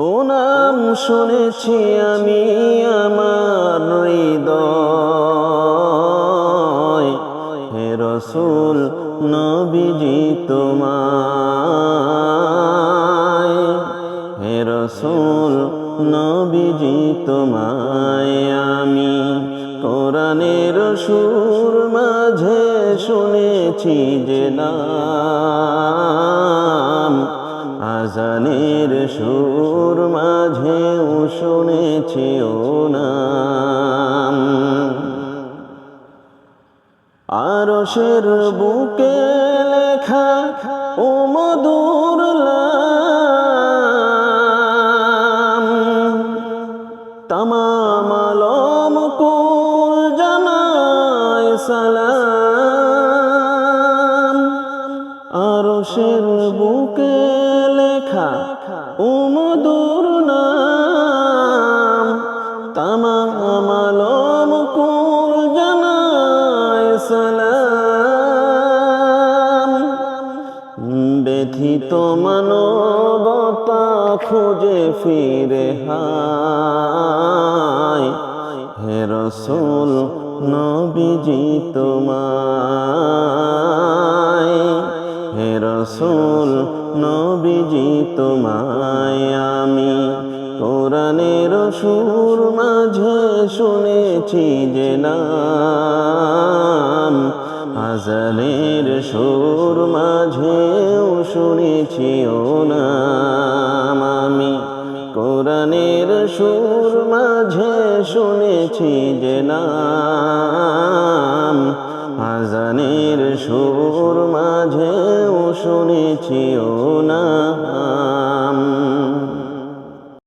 ও নাম শুনেছি আমি আমার হৃদয়। হে রসুল, নবীজি তোমায়। হে রসুল, নবীজি তোমায়। আমি কোরআনের সুর মাঝে শুনেছি যে নাম আজানের সুর মাঝেও শুনেছি ও নাম। আরশের বুকে লেখা ও মধুর তামাম আলম কুল জানায় সালাম। আরশের বুকে ও মধুর নাম, তামাম আলম কুল জানায় সালাম। ব্যথিত মানবতা খুঁজে ফিরে হায়, হে রসুল নবীজি তোমায়। হে রসুল নবীজি তোমায় আমি। কোরআনের সুর মাঝে শুনেছি যে নাম। আজানের সুর মাঝেও শুনেছি ও নাম। আমি কোরআনের সুর মাঝে শুনেছি যে নাম। আজানের সুর মাঝেও শুনেছিও না।